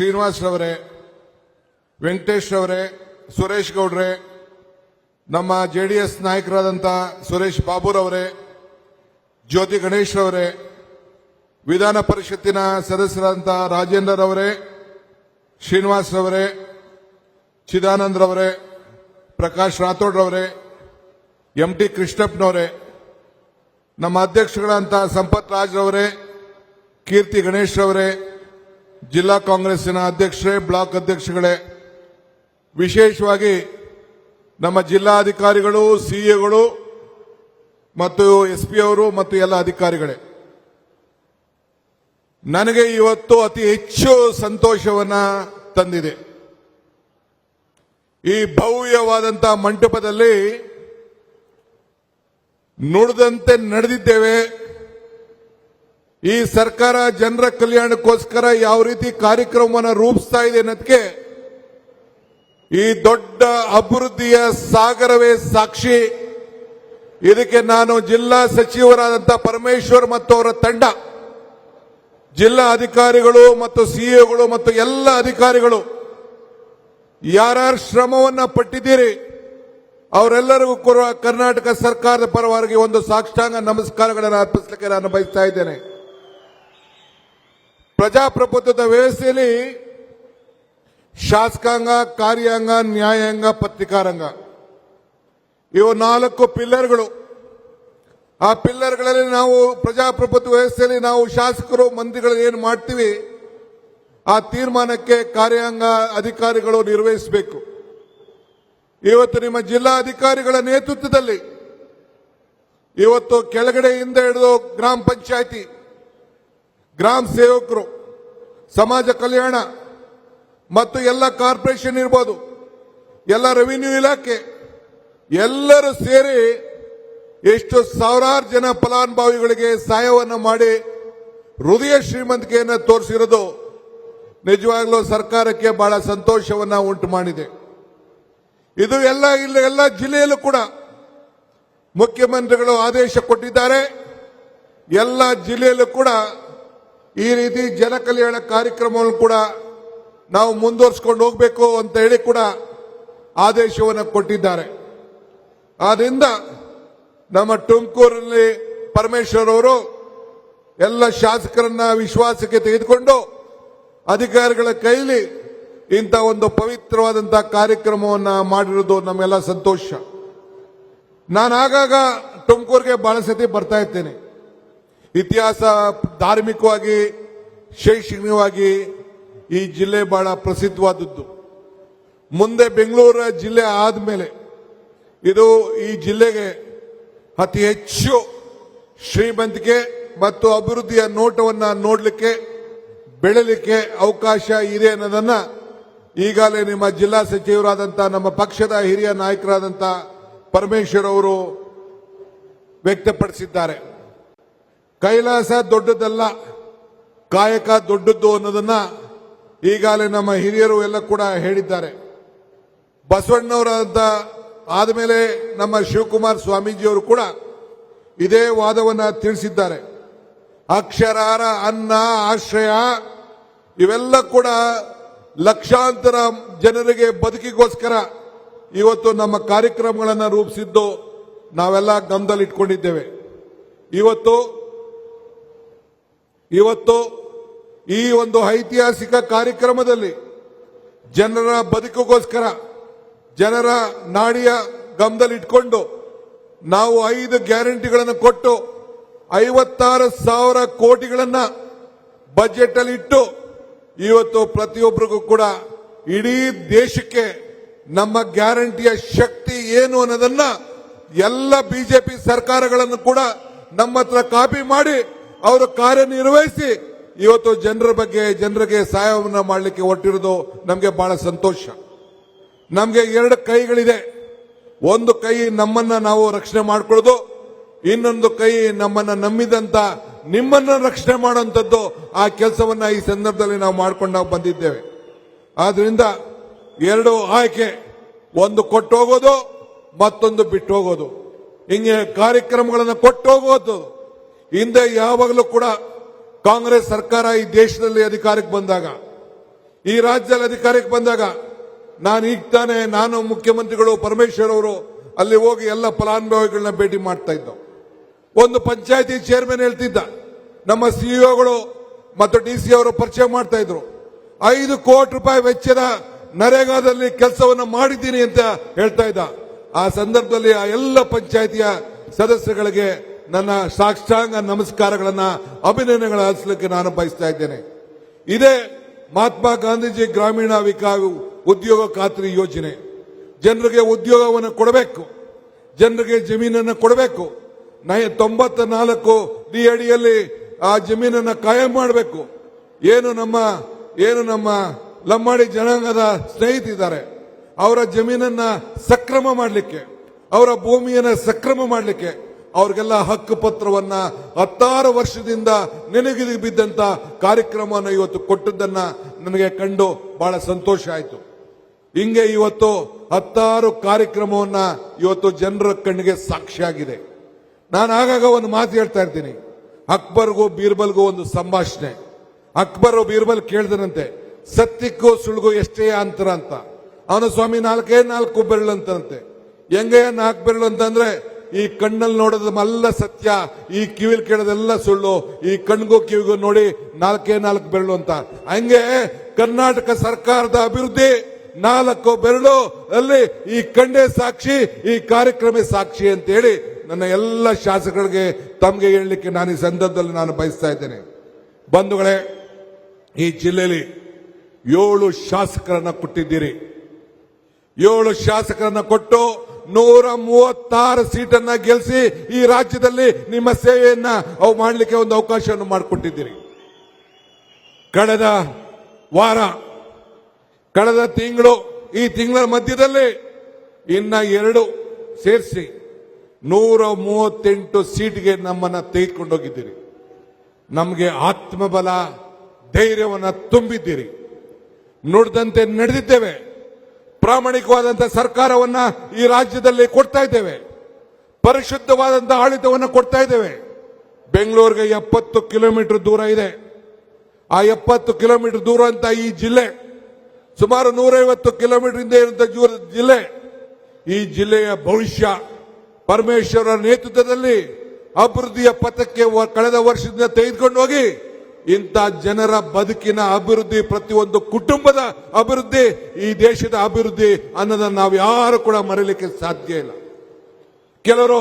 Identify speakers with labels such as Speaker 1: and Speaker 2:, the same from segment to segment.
Speaker 1: ಶ್ರೀನಿವಾಸ್ ರವರೇ ವೆಂಕಟೇಶ್ ರವರೇ ಸುರೇಶ್ ಗೌಡ್ರೆ, ನಮ್ಮ J D S ನಾಯಕರಾದಂಥ ಸುರೇಶ್ ಬಾಬುರವರೇ, ಜ್ಯೋತಿ ಗಣೇಶ್ ರವರೇ ವಿಧಾನ ಪರಿಷತ್ತಿನ ಸದಸ್ಯರಾದಂಥ ರಾಜೇಂದ್ರ ರವರೇ ಶ್ರೀನಿವಾಸ್ ರವರೇ ಚಿದಾನಂದ್ ರವರೇ ಪ್ರಕಾಶ್ ರಾಥೋಡ್ ರವರೇ ಎಂ ಟಿ ಕೃಷ್ಣಪ್ಪನವರೇ, ನಮ್ಮ ಅಧ್ಯಕ್ಷಗಳಂತ ಸಂಪತ್ ರಾಜ್ ರವರೇ ಕೀರ್ತಿ ಗಣೇಶ್ ರವರೇ ಜಿಲ್ಲಾ ಕಾಂಗ್ರೆಸ್ಸಿನ ಅಧ್ಯಕ್ಷರೇ, ಬ್ಲಾಕ್ ಅಧ್ಯಕ್ಷಗಳೇ, ವಿಶೇಷವಾಗಿ ನಮ್ಮ ಜಿಲ್ಲಾಧಿಕಾರಿಗಳು ಸಿಎಗಳು ಮತ್ತು ಎಸ್ ಪಿ ಅವರು ಮತ್ತು ಎಲ್ಲ ಅಧಿಕಾರಿಗಳೇ. ನನಗೆ ಇವತ್ತು ಅತಿ ಹೆಚ್ಚು ಸಂತೋಷವನ್ನ ತಂದಿದೆ. ಈ ಭವ್ಯವಾದಂತಹ ಮಂಟಪದಲ್ಲಿ ನುಡಿದಂತೆ ನಡೆದಿದ್ದೇವೆ. ಈ ಸರ್ಕಾರ ಜನರ ಕಲ್ಯಾಣಕ್ಕೋಸ್ಕರ ಯಾವ ರೀತಿ ಕಾರ್ಯಕ್ರಮವನ್ನು ರೂಪಿಸ್ತಾ ಇದೆ ಅನ್ನೋದಕ್ಕೆ ಈ ದೊಡ್ಡ ಅಭಿವೃದ್ಧಿಯ ಸಾಗರವೇ ಸಾಕ್ಷಿ. ಇದಕ್ಕೆ ನಾನು ಜಿಲ್ಲಾ ಸಚಿವರಾದಂಥ ಪರಮೇಶ್ವರ್ ಮತ್ತು ಅವರ ತಂಡ, ಜಿಲ್ಲಾ ಅಧಿಕಾರಿಗಳು ಮತ್ತು ಸಿಇಒಗಳು ಮತ್ತು ಎಲ್ಲ ಅಧಿಕಾರಿಗಳು, ಯಾರ್ಯಾರ ಶ್ರಮವನ್ನ ಪಟ್ಟಿದ್ದೀರಿ, ಅವರೆಲ್ಲರಿಗೂ ಕರ್ನಾಟಕ ಸರ್ಕಾರದ ಪರವಾಗಿ ಒಂದು ಸಾಕ್ಷಾಂಗ ನಮಸ್ಕಾರಗಳನ್ನು ಅರ್ಪಿಸಲಿಕ್ಕೆ ನಾನು ಬಯಸ್ತಾ ಇದ್ದೇನೆ. ಪ್ರಜಾಪ್ರಭುತ್ವದ ವ್ಯವಸ್ಥೆಯಲ್ಲಿ ಶಾಸಕಾಂಗ, ಕಾರ್ಯಾಂಗ, ನ್ಯಾಯಾಂಗ, ಪತ್ರಿಕಾರಂಗ. ಇವು ನಾಲ್ಕು ಪಿಲ್ಲರ್ಗಳು. ಆ ಪಿಲ್ಲರ್ಗಳಲ್ಲಿ ನಾವು ಪ್ರಜಾಪ್ರಭುತ್ವ ವ್ಯವಸ್ಥೆಯಲ್ಲಿ ನಾವು ಶಾಸಕರು ಮಂತ್ರಿಗಳು ಏನು ಮಾಡ್ತೀವಿ, ಆ ತೀರ್ಮಾನಕ್ಕೆ ಕಾರ್ಯಾಂಗ ಅಧಿಕಾರಿಗಳು ನಿರ್ವಹಿಸಬೇಕು. ಇವತ್ತು ನಿಮ್ಮ ಜಿಲ್ಲಾ ಅಧಿಕಾರಿಗಳ ನೇತೃತ್ವದಲ್ಲಿ, ಇವತ್ತು ಕೆಳಗಡೆಯಿಂದ ಹಿಡಿದು ಗ್ರಾಮ ಪಂಚಾಯತಿ ಗ್ರಾಮ ಸೇವಕರು, ಸಮಾಜ ಕಲ್ಯಾಣ ಮತ್ತು ಎಲ್ಲ ಕಾರ್ಪೊರೇಷನ್ ಇರ್ಬೋದು, ಎಲ್ಲ ರೆವಿನ್ಯೂ ಇಲಾಖೆ, ಎಲ್ಲರೂ ಸೇರಿ ಎಷ್ಟು ಸಾವಿರಾರು ಜನ ಫಲಾನುಭವಿಗಳಿಗೆ ಸಹಾಯವನ್ನು ಮಾಡಿ ಹೃದಯ ಶ್ರೀಮಂತಿಕೆಯನ್ನು ತೋರಿಸಿರೋದು ನಿಜವಾಗ್ಲೂ ಸರ್ಕಾರಕ್ಕೆ ಬಹಳ ಸಂತೋಷವನ್ನು ಉಂಟು ಮಾಡಿದೆ. ಇದು ಎಲ್ಲ ಇಲ್ಲ, ಎಲ್ಲ ಜಿಲ್ಲೆಯಲ್ಲೂ ಕೂಡ ಮುಖ್ಯಮಂತ್ರಿಗಳು ಆದೇಶ ಕೊಟ್ಟಿದ್ದಾರೆ. ಎಲ್ಲ ಜಿಲ್ಲೆಯಲ್ಲೂ ಕೂಡ ಈ ರೀತಿ ಜನ ಕಲ್ಯಾಣ ಕಾರ್ಯಕ್ರಮವನ್ನು ಕೂಡ ನಾವು ಮುಂದುವರಿಸಿಕೊಂಡು ಹೋಗಬೇಕು ಅಂತ ಹೇಳಿ ಕೂಡ ಆದೇಶವನ್ನು ಕೊಟ್ಟಿದ್ದಾರೆ. ಆದ್ದರಿಂದ ನಮ್ಮ ತುಮಕೂರಿನಲ್ಲಿ ಪರಮೇಶ್ವರ್ ಅವರು ಎಲ್ಲ ಶಾಸಕರನ್ನ ವಿಶ್ವಾಸಕ್ಕೆ ತೆಗೆದುಕೊಂಡು ಅಧಿಕಾರಿಗಳ ಕೈಲಿ ಇಂಥ ಒಂದು ಪವಿತ್ರವಾದಂತಹ ಕಾರ್ಯಕ್ರಮವನ್ನ ಮಾಡಿರೋದು ನಮ್ಮೆಲ್ಲ ಸಂತೋಷ. ನಾನು ಆಗಾಗ ತುಮಕೂರಿಗೆ ಬಹಳ ಸತಿ ಬರ್ತಾ ಇರ್ತೇನೆ. ಇತಿಹಾಸ ಧಾರ್ಮಿಕವಾಗಿ, ಶೈಕ್ಷಣಿಕವಾಗಿ ಈ ಜಿಲ್ಲೆ ಬಹಳ ಪ್ರಸಿದ್ಧವಾದದ್ದು. ಮುಂದೆ ಬೆಂಗಳೂರು ಜಿಲ್ಲೆ ಆದ್ಮೇಲೆ ಇದು ಈ ಜಿಲ್ಲೆಗೆ ಅತಿ ಹೆಚ್ಚು ಶ್ರೀಮಂತಿಕೆ ಮತ್ತು ಅಭಿವೃದ್ಧಿಯ ನೋಟವನ್ನ ನೋಡಲಿಕ್ಕೆ, ಬೆಳಲಿಕ್ಕೆ ಅವಕಾಶ ಇದೆ ಅನ್ನೋದನ್ನ ಈಗಾಗಲೇ ನಿಮ್ಮ ಜಿಲ್ಲಾ ಸಚಿವರಾದಂತಹ ನಮ್ಮ ಪಕ್ಷದ ಹಿರಿಯ ನಾಯಕರಾದಂಥ ಪರಮೇಶ್ವರ್ ಅವರು ವ್ಯಕ್ತಪಡಿಸಿದ್ದಾರೆ. ಕೈಲಾಸ ದೊಡ್ಡದಲ್ಲ, ಕಾಯಕ ದೊಡ್ಡದ್ದು ಅನ್ನೋದನ್ನ ಈಗಾಗಲೇ ನಮ್ಮ ಹಿರಿಯರು ಎಲ್ಲ ಕೂಡ ಹೇಳಿದ್ದಾರೆ. ಬಸವಣ್ಣವರಾದಂಥ ಆದಮೇಲೆ ನಮ್ಮ ಶಿವಕುಮಾರ್ ಸ್ವಾಮೀಜಿಯವರು ಕೂಡ ಇದೇ ವಾದವನ್ನ ತಿಳಿಸಿದ್ದಾರೆ. ಅಕ್ಷರಾರ, ಅನ್ನ, ಆಶ್ರಯ, ಇವೆಲ್ಲ ಕೂಡ ಲಕ್ಷಾಂತರ ಜನರಿಗೆ ಬದುಕಿಗೋಸ್ಕರ ಇವತ್ತು ನಮ್ಮ ಕಾರ್ಯಕ್ರಮಗಳನ್ನು ರೂಪಿಸಿದ್ದು ನಾವೆಲ್ಲ ಗಮನದಲ್ಲಿ ಇಟ್ಕೊಂಡಿದ್ದೇವೆ ಇವತ್ತು ಇವತ್ತು ಈ ಒಂದು ಐತಿಹಾಸಿಕ ಕಾರ್ಯಕ್ರಮದಲ್ಲಿ ಜನರ ಬದುಕಿಗೋಸ್ಕರ, ಜನರ ನಾಡಿಯ ಗಮನದಲ್ಲಿ ಇಟ್ಕೊಂಡು ನಾವು ಐದು ಗ್ಯಾರಂಟಿಗಳನ್ನು ಕೊಟ್ಟು ಐವತ್ತಾರು ಸಾವಿರ ಕೋಟಿಗಳನ್ನ ಬಜೆಟ್ ಅಲ್ಲಿ ಇಟ್ಟು ಇವತ್ತು ಪ್ರತಿಯೊಬ್ಬರಿಗೂ ಕೂಡ ಇಡೀ ದೇಶಕ್ಕೆ ನಮ್ಮ ಗ್ಯಾರಂಟಿಯ ಶಕ್ತಿ ಏನು ಅನ್ನೋದನ್ನ ಎಲ್ಲ ಬಿಜೆಪಿ ಸರ್ಕಾರಗಳನ್ನು ಕೂಡ ನಮ್ಮ ಹತ್ರ ಕಾಪಿ ಮಾಡಿ ಅವರು ಕಾರ್ಯನಿರ್ವಹಿಸಿ. ಇವತ್ತು ಜನರ ಬಗ್ಗೆ, ಜನರಿಗೆ ಸಹಾಯವನ್ನು ಮಾಡಲಿಕ್ಕೆ ಹೊರಟಿರೋದು ನಮಗೆ ಬಹಳ ಸಂತೋಷ. ನಮಗೆ ಎರಡು ಕೈಗಳಿದೆ. ಒಂದು ಕೈ ನಮ್ಮನ್ನ ನಾವು ರಕ್ಷಣೆ ಮಾಡಿಕೊಳ್ಳೋದು, ಇನ್ನೊಂದು ಕೈ ನಮ್ಮನ್ನ ನಂಬಿದಂತ, ನಿಮ್ಮನ್ನ ರಕ್ಷಣೆ ಮಾಡುವಂಥದ್ದು ಆ ಕೆಲಸವನ್ನ ಈ ಸಂದರ್ಭದಲ್ಲಿ ನಾವು ಮಾಡ್ಕೊಂಡು ನಾವು ಬಂದಿದ್ದೇವೆ. ಆದ್ರಿಂದ ಎರಡು ಆಯ್ಕೆ, ಒಂದು ಕೊಟ್ಟು ಹೋಗೋದು ಮತ್ತೊಂದು ಬಿಟ್ಟು ಹೋಗೋದು ಹಿಂಗೆ ಕಾರ್ಯಕ್ರಮಗಳನ್ನು ಕೊಟ್ಟು ಹೋಗೋದು ಹಿಂದೆ ಯಾವಾಗಲೂ ಕೂಡ ಕಾಂಗ್ರೆಸ್ ಸರ್ಕಾರ ಈ ದೇಶದಲ್ಲಿ ಅಧಿಕಾರಕ್ಕೆ ಬಂದಾಗ, ಈ ರಾಜ್ಯದಲ್ಲಿ ಅಧಿಕಾರಕ್ಕೆ ಬಂದಾಗ ನಾನು ಈಗ ತಾನೆ ನಾನು ಮುಖ್ಯಮಂತ್ರಿಗಳು ಪರಮೇಶ್ವರ್ ಅವರು ಅಲ್ಲಿ ಹೋಗಿ ಎಲ್ಲ ಫಲಾನುಭವಿಗಳನ್ನ ಭೇಟಿ ಮಾಡ್ತಾ ಇದ್ದೋ. ಒಂದು ಪಂಚಾಯತಿ ಚೇರ್ಮನ್ ಹೇಳ್ತಿದ್ದ, ನಮ್ಮ ಸಿಇಒಗಳು ಮತ್ತು ಡಿ ಸಿ ಅವರು ಪರಿಚಯ ಮಾಡ್ತಾ ಇದ್ರು. ಐದು ಕೋಟಿ ರೂಪಾಯಿ ವೆಚ್ಚದ ನರೇಗಾದಲ್ಲಿ ಕೆಲಸವನ್ನು ಮಾಡಿದ್ದೀನಿ ಅಂತ ಹೇಳ್ತಾ ಇದ್ದ. ಆ ಸಂದರ್ಭದಲ್ಲಿ ಆ ಎಲ್ಲ ಪಂಚಾಯತಿಯ ಸದಸ್ಯಗಳಿಗೆ ನನ್ನ ಸಾಕ್ಷಾಂಗ ನಮಸ್ಕಾರಗಳನ್ನ ಅಭಿನಂದನೆಗಳ ಹರಿಸಲಿಕ್ಕೆ ನಾನು ಬಯಸ್ತಾ ಇದ್ದೇನೆ. ಇದೇ ಮಹಾತ್ಮ ಗಾಂಧೀಜಿ ಗ್ರಾಮೀಣ ವಿಕಾ ಉದ್ಯೋಗ ಖಾತ್ರಿ ಯೋಜನೆ. ಜನರಿಗೆ ಉದ್ಯೋಗವನ್ನು ಕೊಡಬೇಕು. ಜನರಿಗೆ ಜಮೀನನ್ನು ಕೊಡಬೇಕು. ತೊಂಬತ್ತ ನಾಲ್ಕು ಡಿ ಅಡಿಯಲ್ಲಿ ಆ, ಜಮೀನನ್ನು ಕಾಯಂ ಮಾಡಬೇಕು. ಏನು ನಮ್ಮ ಏನು ನಮ್ಮ ಲಮ್ಮಾಡಿ ಜನಾಂಗದ ಸ್ನೇಹಿತಿದ್ದಾರೆ. ಅವರ ಜಮೀನನ್ನ ಸಕ್ರಮ ಮಾಡಲಿಕ್ಕೆ, ಅವರ ಭೂಮಿಯನ್ನ ಸಕ್ರಮ ಮಾಡಲಿಕ್ಕೆ ಅವ್ರಿಗೆಲ್ಲ ಹಕ್ಕು ಪತ್ರವನ್ನ ಹತ್ತಾರು ವರ್ಷದಿಂದ ನೆನಗಿಲಿ ಬಿದ್ದಂತ ಕಾರ್ಯಕ್ರಮವನ್ನು ಇವತ್ತು ಕೊಟ್ಟದ್ದನ್ನ ನನಗೆ ಕಂಡು ಬಹಳ ಸಂತೋಷ ಆಯಿತು. ಹಿಂಗೆ ಇವತ್ತು ಹತ್ತಾರು ಕಾರ್ಯಕ್ರಮವನ್ನ ಇವತ್ತು ಜನರ ಕಣ್ಣಿಗೆ ಸಾಕ್ಷಿಯಾಗಿದೆ. ನಾನು ಆಗಾಗ ಒಂದು ಮಾತು ಹೇಳ್ತಾ ಇರ್ತೀನಿ. ಅಕ್ಬರ್ಗೂ ಬೀರ್ಬಲ್ಗೂ ಒಂದು ಸಂಭಾಷಣೆ. ಅಕ್ಬರ್ ಬೀರ್ಬಲ್ ಕೇಳಿದನಂತೆ ಸತ್ಯಕ್ಕೂ ಸುಳ್ಗೂ ಎಷ್ಟೇ ಅಂತರ ಅಂತ. ಅವನ ಸ್ವಾಮಿ ನಾಲ್ಕೇ ನಾಲ್ಕು ಬೆರಳು ಅಂತಂತೆ ಹೆಂಗೆ ನಾಲ್ಕು ಬೆರಳು ಅಂತಂದ್ರೆ ಈ ಕಣ್ಣಲ್ಲಿ ನೋಡೋದಲ್ಲ ಸತ್ಯ, ಈ ಕಿವಿಲ್ ಕೇಳೋದೆಲ್ಲ ಸುಳ್ಳು, ಈ ಕಣ್ಗೂ ಕಿವಿಗೂ ನೋಡಿ ನಾಲ್ಕೇ ನಾಲ್ಕು ಬೆರಳು ಅಂತ. ಹಂಗೆ ಕರ್ನಾಟಕ ಸರ್ಕಾರದ ಅಭಿವೃದ್ಧಿ ನಾಲ್ಕು ಬೆರಳು, ಅಲ್ಲಿ ಈ ಕಣ್ಣೇ ಸಾಕ್ಷಿ, ಈ ಕಾರ್ಯಕ್ರಮ ಸಾಕ್ಷಿ ಅಂತ ಹೇಳಿ ನನ್ನ ಎಲ್ಲ ಶಾಸಕರಿಗೆ ತಮಗೆ ಹೇಳಲಿಕ್ಕೆ ನಾನು ಈ ಸಂದರ್ಭದಲ್ಲಿ ನಾನು ಬಯಸ್ತಾ ಇದ್ದೇನೆ. ಬಂಧುಗಳೇ, ಈ ಜಿಲ್ಲೆಯಲ್ಲಿ ಏಳು ಶಾಸಕರನ್ನ ಕೊಟ್ಟಿದ್ದೀರಿ. ಏಳು ಶಾಸಕರನ್ನ ಕೊಟ್ಟು ನೂರ ಮೂವತ್ತಾರು ಸೀಟನ್ನ ಗೆಲ್ಲಿಸಿ ಈ ರಾಜ್ಯದಲ್ಲಿ ನಿಮ್ಮ ಸೇವೆಯನ್ನ ಅವು ಮಾಡಲಿಕ್ಕೆ ಒಂದು ಅವಕಾಶವನ್ನು ಮಾಡಿಕೊಟ್ಟಿದ್ದೀರಿ. ಕಳೆದ ವಾರ, ಕಳೆದ ತಿಂಗಳು, ಈ ತಿಂಗಳ ಮಧ್ಯದಲ್ಲಿ ಇನ್ನ ಎರಡು ಸೇರಿಸಿ ನೂರ ಮೂವತ್ತೆಂಟು ಸೀಟ್ಗೆ ನಮ್ಮನ್ನ ತೆಗೆದುಕೊಂಡೋಗಿದ್ದೀರಿ. ನಮಗೆ ಆತ್ಮಬಲ, ಧೈರ್ಯವನ್ನು ತುಂಬಿದ್ದೀರಿ. ನುಡಿದಂತೆ ನಡೆದಿದ್ದೇವೆ. ಪ್ರಾಮಾಣಿಕವಾದಂತಹ ಸರ್ಕಾರವನ್ನ ಈ ರಾಜ್ಯದಲ್ಲಿ ಕೊಡ್ತಾ ಇದ್ದೇವೆ. ಪರಿಶುದ್ಧವಾದಂತಹ ಆಡಳಿತವನ್ನು ಕೊಡ್ತಾ ಇದ್ದೇವೆ. ಬೆಂಗಳೂರಿಗೆ ಎಪ್ಪತ್ತು ಕಿಲೋಮೀಟರ್ ದೂರ ಇದೆ. ಆ ಎಪ್ಪತ್ತು ಕಿಲೋಮೀಟರ್ ದೂರ ಅಂತ ಈ ಜಿಲ್ಲೆ, ಸುಮಾರು ನೂರೈವತ್ತು ಕಿಲೋಮೀಟರ್ ಹಿಂದೆ ಇರುವಂತಹ ಜಿಲ್ಲೆ, ಈ ಜಿಲ್ಲೆಯ ಭವಿಷ್ಯ ಪರಮೇಶ್ವರ ನೇತೃತ್ವದಲ್ಲಿ ಅಭಿವೃದ್ಧಿಯ ಪಥಕ್ಕೆ ಕಳೆದ ವರ್ಷದಿಂದ ತೆಗೆದುಕೊಂಡು ಹೋಗಿ ಇಂಥ ಜನರ ಬದುಕಿನ ಅಭಿವೃದ್ಧಿ ಪ್ರತಿಯೊಂದು ಕುಟುಂಬದ ಅಭಿವೃದ್ಧಿ, ಈ ದೇಶದ ಅಭಿವೃದ್ಧಿ ಅನ್ನೋದನ್ನ ನಾವು ಯಾರು ಕೂಡ ಮರೀಲಿಕ್ಕೆ ಸಾಧ್ಯ ಇಲ್ಲ. ಕೆಲವರು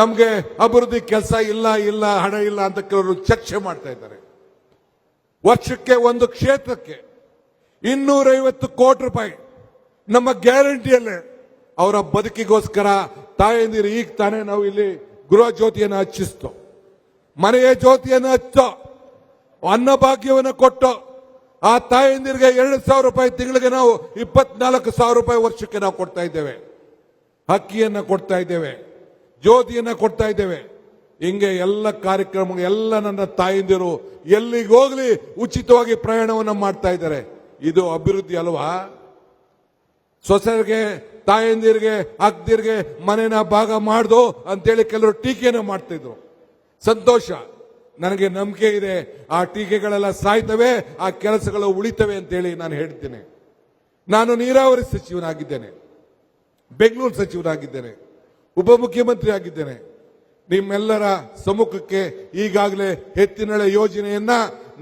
Speaker 1: ನಮಗೆ ಅಭಿವೃದ್ಧಿ ಕೆಲಸ ಇಲ್ಲ ಇಲ್ಲ, ಹಣ ಇಲ್ಲ ಅಂತ ಕೆಲವರು ಚರ್ಚೆ ಮಾಡ್ತಾ ಇದ್ದಾರೆ. ವರ್ಷಕ್ಕೆ ಒಂದು ಕ್ಷೇತ್ರಕ್ಕೆ ಇನ್ನೂರೈವತ್ತು ಕೋಟಿ ರೂಪಾಯಿ ನಮ್ಮ ಗ್ಯಾರಂಟಿಯಲ್ಲೇ ಅವರ ಬದುಕಿಗೋಸ್ಕರ ತಾಯಂದಿರು ಈಗ ತಾನೇ ನಾವು ಇಲ್ಲಿ ಗೃಹ ಜ್ಯೋತಿಯನ್ನು ಹಚ್ಚಿಸ್ತೋ. ಮನೆಯ ಜ್ಯೋತಿಯನ್ನು ಹಚ್ಚೋ ಅನ್ನಭಾಗ್ಯವನ್ನು ಕೊಟ್ಟು ಆ ತಾಯಂದಿರಿಗೆ ಎರಡು ಸಾವಿರ ರೂಪಾಯಿ ತಿಂಗಳಿಗೆ ನಾವು ಇಪ್ಪತ್ನಾಲ್ಕು ಸಾವಿರ ರೂಪಾಯಿ ವರ್ಷಕ್ಕೆ ನಾವು ಕೊಡ್ತಾ ಇದ್ದೇವೆ. ಅಕ್ಕಿಯನ್ನು ಕೊಡ್ತಾ ಇದ್ದೇವೆ. ಜ್ಯೋತಿಯನ್ನು ಕೊಡ್ತಾ ಇದ್ದೇವೆ. ಹಿಂಗೆ ಎಲ್ಲ ಕಾರ್ಯಕ್ರಮ, ಎಲ್ಲ ನನ್ನ ತಾಯಂದಿರು ಎಲ್ಲಿಗೆ ಹೋಗ್ಲಿ ಉಚಿತವಾಗಿ ಪ್ರಯಾಣವನ್ನು ಮಾಡ್ತಾ ಇದ್ದಾರೆ. ಇದು ಅಭಿವೃದ್ಧಿ ಅಲ್ವಾ? ಸೊಸೆರಿಗೆ ತಾಯಂದಿರಿಗೆ, ಅಗ್ದಿರಿಗೆ ಮನೆನ ಭಾಗ ಮಾಡ್ದು ಅಂತೇಳಿ ಕೆಲವರು ಟೀಕೆಯನ್ನು ಮಾಡ್ತಿದ್ರು ಸಂತೋಷ. ನನಗೆ ನಂಬಿಕೆ ಇದೆ, ಆ ಟೀಕೆಗಳೆಲ್ಲ ಸಾಯ್ತವೆ, ಆ ಕೆಲಸಗಳು ಉಳಿತವೆ ಅಂತೇಳಿ ನಾನು ಹೇಳ್ತೇನೆ. ನಾನು ನೀರಾವರಿ ಸಚಿವನಾಗಿದ್ದೇನೆ, ಬೆಂಗಳೂರು ಸಚಿವನಾಗಿದ್ದೇನೆ, ಉಪಮುಖ್ಯಮಂತ್ರಿ ಆಗಿದ್ದೇನೆ. ನಿಮ್ಮೆಲ್ಲರ ಸಮ್ಮುಖಕ್ಕೆ ಈಗಾಗಲೇ ಎತ್ತಿನಳೆ ಯೋಜನೆಯನ್ನ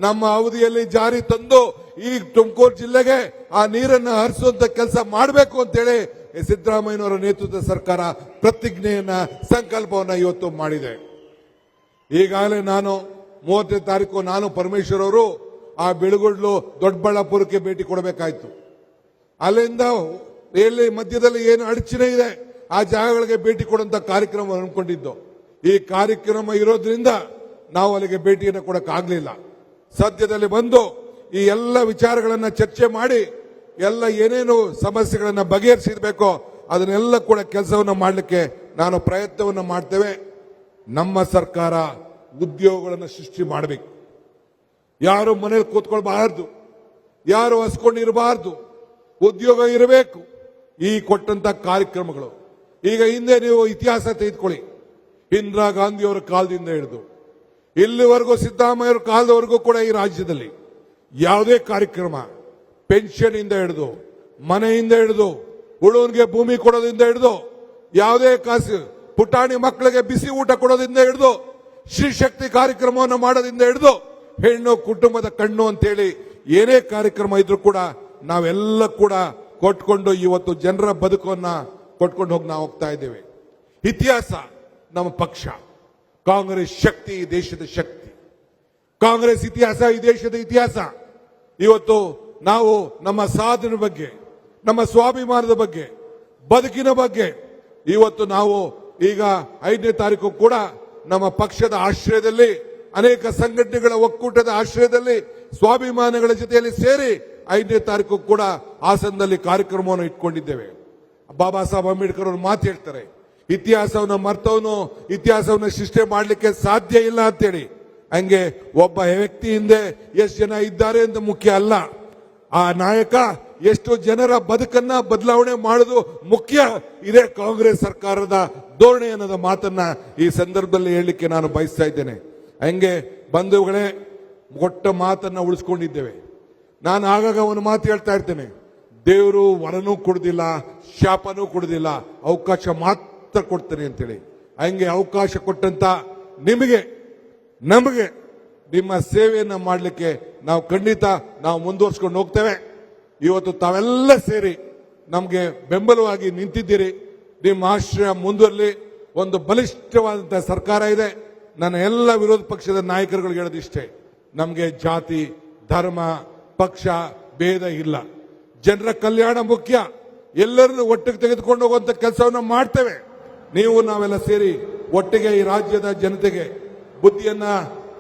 Speaker 1: ನಮ್ಮ ಅವಧಿಯಲ್ಲಿ ಜಾರಿ ತಂದು ಈ ತುಮಕೂರು ಜಿಲ್ಲೆಗೆ ಆ ನೀರನ್ನು ಹರಿಸುವಂತ ಕೆಲಸ ಮಾಡಬೇಕು ಅಂತೇಳಿ ಸಿದ್ದರಾಮಯ್ಯನವರ ನೇತೃತ್ವದ ಸರ್ಕಾರ ಪ್ರತಿಜ್ಞೆಯನ್ನ, ಸಂಕಲ್ಪವನ್ನ ಇವತ್ತು ಮಾಡಿದೆ. ಈಗಾಗಲೇ ನಾನು ಮೂವತ್ತನೇ ತಾರೀಕು ನಾನು ಪರಮೇಶ್ವರ್ ಅವರು ಆ ಬೆಳಗುಡ್ಲು ದೊಡ್ಡಬಳ್ಳಾಪುರಕ್ಕೆ ಭೇಟಿ ಕೊಡಬೇಕಾಯ್ತು. ಅಲ್ಲಿಂದ ಎಲ್ಲಿ ಮಧ್ಯದಲ್ಲಿ ಏನು ಅಡಚಣೆ ಇದೆ, ಆ ಜಾಗಗಳಿಗೆ ಭೇಟಿ ಕೊಡುವಂತ ಕಾರ್ಯಕ್ರಮ ಅನ್ಕೊಂಡಿದ್ದು ಈ ಕಾರ್ಯಕ್ರಮ ಇರೋದ್ರಿಂದ ನಾವು ಅಲ್ಲಿಗೆ ಭೇಟಿಯನ್ನು ಕೊಡಕ್ ಆಗ್ಲಿಲ್ಲ. ಸದ್ಯದಲ್ಲಿ ಬಂದು ಈ ಎಲ್ಲ ವಿಚಾರಗಳನ್ನ ಚರ್ಚೆ ಮಾಡಿ, ಎಲ್ಲ ಏನೇನು ಸಮಸ್ಯೆಗಳನ್ನ ಬಗೆಹರಿಸಿರ್ಬೇಕೋ ಅದನ್ನೆಲ್ಲ ಕೂಡ ಕೆಲಸವನ್ನ ಮಾಡಲಿಕ್ಕೆ ನಾನು ಪ್ರಯತ್ನವನ್ನು ಮಾಡ್ತೇವೆ. ನಮ್ಮ ಸರ್ಕಾರ ಉದ್ಯೋಗಗಳನ್ನು ಸೃಷ್ಟಿ ಮಾಡಬೇಕು. ಯಾರು ಮನೇಲಿ ಕೂತ್ಕೊಳ್ಬಾರ್ದು, ಯಾರು ಹಸ್ಕೊಂಡಿರಬಾರ್ದು, ಉದ್ಯೋಗ ಇರಬೇಕು. ಈ ಕೊಟ್ಟಂತ ಕಾರ್ಯಕ್ರಮಗಳು, ಈಗ ಹಿಂದೆ ನೀವು ಇತಿಹಾಸ ತೆಗೆದುಕೊಳ್ಳಿ. ಇಂದಿರಾ ಗಾಂಧಿಯವರ ಕಾಲದಿಂದ ಹಿಡಿದು, ಇಲ್ಲಿವರೆಗೂ ಸಿದ್ದರಾಮಯ್ಯವರ ಕಾಲದವರೆಗೂ ಕೂಡ ಈ ರಾಜ್ಯದಲ್ಲಿ ಯಾವುದೇ ಕಾರ್ಯಕ್ರಮ ಪೆನ್ಷನ್ ಇಂದ ಹಿಡಿದು, ಮನೆಯಿಂದ ಹಿಡಿದು ಉಳುವನಿಗೆ ಭೂಮಿ ಕೊಡೋದ್ರಿಂದ ಹಿಡಿದು, ಯಾವುದೇ ಕಾಸು ಪುಟಾಣಿ ಮಕ್ಕಳಿಗೆ ಬಿಸಿ ಊಟ ಕೊಡೋದ್ರಿಂದ ಹಿಡಿದು ಶ್ರೀಶಕ್ತಿ ಕಾರ್ಯಕ್ರಮವನ್ನು ಮಾಡೋದ್ರಿಂದ ಹಿಡಿದು ಹೆಣ್ಣು ಕುಟುಂಬದ ಕಣ್ಣು ಅಂತೇಳಿ ಏನೇ ಕಾರ್ಯಕ್ರಮ ಇದ್ರೂ ಕೂಡ ನಾವೆಲ್ಲ ಕೂಡ ಕೊಟ್ಕೊಂಡು ಇವತ್ತು ಜನರ ಬದುಕನ್ನ ಕೊಟ್ಕೊಂಡು ಹೋಗಿ ನಾವು ಹೋಗ್ತಾ ಇದ್ದೇವೆ. ಇತಿಹಾಸ ನಮ್ಮ ಪಕ್ಷ. ಕಾಂಗ್ರೆಸ್ ಶಕ್ತಿ, ದೇಶದ ಶಕ್ತಿ. ಕಾಂಗ್ರೆಸ್ ಇತಿಹಾಸ, ಈ ದೇಶದ ಇತಿಹಾಸ. ಇವತ್ತು ನಾವು ನಮ್ಮ ಸಾಧನೆ ಬಗ್ಗೆ, ನಮ್ಮ ಸ್ವಾಭಿಮಾನದ ಬಗ್ಗೆ, ಬದುಕಿನ ಬಗ್ಗೆ, ಇವತ್ತು ನಾವು ಈಗ ಐದನೇ ತಾರೀಕು ಕೂಡ ನಮ್ಮ ಪಕ್ಷದ ಆಶ್ರಯದಲ್ಲಿ, ಅನೇಕ ಸಂಘಟನೆಗಳ ಒಕ್ಕೂಟದ ಆಶ್ರಯದಲ್ಲಿ, ಸ್ವಾಭಿಮಾನಗಳ ಜೊತೆಯಲ್ಲಿ ಸೇರಿ ಐದನೇ ತಾರೀಕು ಕೂಡ ಹಾಸನದಲ್ಲಿ ಕಾರ್ಯಕ್ರಮವನ್ನು ಇಟ್ಕೊಂಡಿದ್ದೇವೆ. ಬಾಬಾ ಸಾಹೇಬ್ ಅಂಬೇಡ್ಕರ್ ಅವರು ಮಾತು ಹೇಳ್ತಾರೆ, ಇತಿಹಾಸವನ್ನು ಮರ್ತವನು ಇತಿಹಾಸವನ್ನು ಸೃಷ್ಟಿ ಮಾಡಲಿಕ್ಕೆ ಸಾಧ್ಯ ಇಲ್ಲ ಅಂತೇಳಿ. ಹಂಗೆ ಒಬ್ಬ ವ್ಯಕ್ತಿ ಹಿಂದೆ ಎಷ್ಟು ಜನ ಇದ್ದಾರೆ ಅಂತ ಮುಖ್ಯ ಅಲ್ಲ. ಆ ನಾಯಕ ಎಷ್ಟು ಜನರ ಬದುಕನ್ನ ಬದಲಾವಣೆ ಮಾಡೋದು ಮುಖ್ಯ. ಇದೇ ಕಾಂಗ್ರೆಸ್ ಸರ್ಕಾರದ ಧೋರಣೆ ಅನ್ನೋದ ಮಾತನ್ನ ಈ ಸಂದರ್ಭದಲ್ಲಿ ಹೇಳಲಿಕ್ಕೆ ನಾನು ಬಯಸ್ತಾ ಇದ್ದೇನೆ. ಹಂಗೆ ಬಂಧುಗಳೇ ಕೊಟ್ಟ ಮಾತನ್ನ ಉಳಿಸ್ಕೊಂಡಿದ್ದೇವೆ. ನಾನು ಆಗಾಗ ಒಂದು ಮಾತು ಹೇಳ್ತಾ ಇರ್ತೇನೆ. ದೇವರು ವರನೂ ಕೊಡುದಿಲ್ಲ, ಶಾಪನೂ ಕೊಡುದಿಲ್ಲ, ಅವಕಾಶ ಮಾತ್ರ ಕೊಡ್ತೇನೆ ಅಂತೇಳಿ. ಹಂಗೆ ಅವಕಾಶ ಕೊಟ್ಟಂತ ನಿಮಗೆ, ನಮಗೆ ನಿಮ್ಮ ಸೇವೆಯನ್ನು ಮಾಡಲಿಕ್ಕೆ ನಾವು ಖಂಡಿತ ನಾವು ಮುಂದುವರ್ಸ್ಕೊಂಡು ಹೋಗ್ತೇವೆ. ಇವತ್ತು ತಾವೆಲ್ಲ ಸೇರಿ ನಮಗೆ ಬೆಂಬಲವಾಗಿ ನಿಂತಿದ್ದೀರಿ. ನಿಮ್ಮ ಆಶ್ರಯ ಮುಂದುವರಲಿ. ಒಂದು ಬಲಿಷ್ಠವಾದಂತಹ ಸರ್ಕಾರ ಇದೆ. ನನ್ನ ಎಲ್ಲ ವಿರೋಧ ಪಕ್ಷದ ನಾಯಕರುಗಳು ಹೇಳೋದಿಷ್ಟೇ ನಮಗೆ ಜಾತಿ, ಧರ್ಮ, ಪಕ್ಷ ಭೇದ ಇಲ್ಲ. ಜನರ ಕಲ್ಯಾಣ ಮುಖ್ಯ. ಎಲ್ಲರನ್ನು ಒಟ್ಟಿಗೆ ತೆಗೆದುಕೊಂಡು ಹೋಗುವಂತ ಕೆಲಸವನ್ನು ಮಾಡ್ತೇವೆ. ನೀವು ನಾವೆಲ್ಲ ಸೇರಿ ಒಟ್ಟಿಗೆ ಈ ರಾಜ್ಯದ ಜನತೆಗೆ ಬುದ್ಧಿಯನ್ನ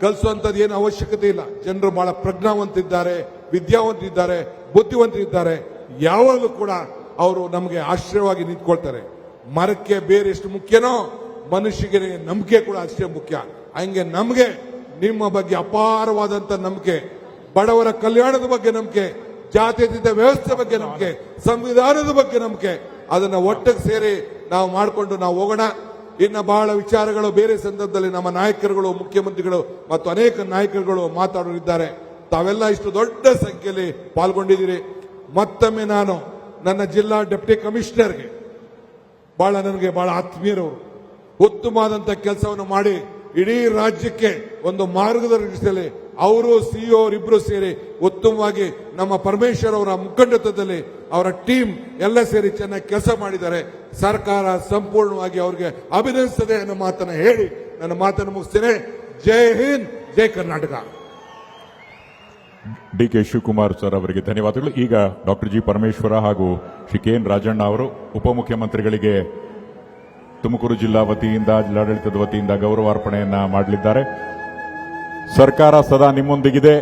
Speaker 1: ಕಲಿಸುವಂತದ್ದು ಏನು ಅವಶ್ಯಕತೆ ಇಲ್ಲ. ಜನರು ಬಹಳ ಪ್ರಜ್ಞಾವಂತಿದ್ದಾರೆ, ವಿದ್ಯಾವಂತಿದ್ದಾರೆ ಬುದ್ಧಿವಂತರಿದ್ದಾರೆ ಯಾವಾಗಲೂ ಕೂಡ ಅವರು ನಮಗೆ ಆಶ್ರಯವಾಗಿ ನಿಂತ್ಕೊಳ್ತಾರೆ. ಮರಕ್ಕೆ ಬೇರೆ ಎಷ್ಟು ಮುಖ್ಯನೋ ಮನುಷ್ಯಗೆ ನಂಬಿಕೆ ಕೂಡ ಅಷ್ಟೇ ಮುಖ್ಯ. ಹಂಗೆ ನಮಗೆ, ನಿಮ್ಮ ಬಗ್ಗೆ ಅಪಾರವಾದಂತ ನಂಬಿಕೆ, ಬಡವರ ಕಲ್ಯಾಣದ ಬಗ್ಗೆ ನಂಬಿಕೆ, ಜಾತ್ಯತೀತ ವ್ಯವಸ್ಥೆ ಬಗ್ಗೆ ನಂಬಿಕೆ, ಸಂವಿಧಾನದ ಬಗ್ಗೆ ನಂಬಿಕೆ, ಅದನ್ನ ಒಟ್ಟಿಗೆ ಸೇರಿ ನಾವು ಮಾಡಿಕೊಂಡು ನಾವು ಹೋಗೋಣ. ಇನ್ನು ಬಹಳ ವಿಚಾರಗಳು ಬೇರೆ ಸಂದರ್ಭದಲ್ಲಿ ನಮ್ಮ ನಾಯಕರುಗಳು, ಮುಖ್ಯಮಂತ್ರಿಗಳು ಮತ್ತು ಅನೇಕ ನಾಯಕರುಗಳು ಮಾತಾಡೋರಿದ್ದಾರೆ ತಾವೆಲ್ಲ ಇಷ್ಟು ದೊಡ್ಡ ಸಂಖ್ಯೆಯಲ್ಲಿ ಪಾಲ್ಗೊಂಡಿದ್ದೀರಿ. ಮತ್ತೊಮ್ಮೆ ನಾನು ನನ್ನ ಜಿಲ್ಲಾ ಡೆಪ್ಟಿ ಕಮಿಷನರ್ಗೆ ಬಹಳ ನನಗೆ ಬಹಳ ಆತ್ಮೀಯರವರು ಉತ್ತಮವಾದಂಥ ಕೆಲಸವನ್ನು ಮಾಡಿ ಇಡೀ ರಾಜ್ಯಕ್ಕೆ ಒಂದು ಮಾರ್ಗದರ್ಶನದಲ್ಲಿ ಅವರು ಸಿಇಒ ಇಬ್ರು ಸೇರಿ ಉತ್ತಮವಾಗಿ ನಮ್ಮ ಪರಮೇಶ್ವರ್ ಅವರ ಮುಖಂಡತ್ವದಲ್ಲಿ ಅವರ ಟೀಮ್ ಎಲ್ಲ ಸೇರಿ ಚೆನ್ನಾಗಿ ಕೆಲಸ ಮಾಡಿದ್ದಾರೆ. ಸರ್ಕಾರ ಸಂಪೂರ್ಣವಾಗಿ ಅವರಿಗೆ ಅಭಿನಂದಿಸದೆ ಅನ್ನೋ ಮಾತನ್ನು ಹೇಳಿ ನನ್ನ ಮಾತನ್ನು ಮುಗಿಸ್ತೇನೆ. ಜೈ ಹಿಂದ್, ಜೈ Karnataka.
Speaker 2: D K Shivakumar sir ಅವರಿಗೆ ಧನ್ಯವಾದಗಳು. ಈಗ ಡಾಕ್ಟರ್ ಜಿ ಪರಮೇಶ್ವರ ಹಾಗೂ ಶ್ರೀ ಕೆ ಎನ್ ರಾಜಣ್ಣ ಅವರು ಉಪಮುಖ್ಯಮಂತ್ರಿಗಳಿಗೆ ತುಮಕೂರು ಜಿಲ್ಲಾ ವತಿಯಿಂದ, ಜಿಲ್ಲಾಡಳಿತದ ವತಿಯಿಂದ ಗೌರವಾರ್ಪಣೆಯನ್ನ ಮಾಡಲಿದ್ದಾರೆ. ಸರ್ಕಾರ ಸದಾ ನಿಮ್ಮೊಂದಿಗಿದೆ.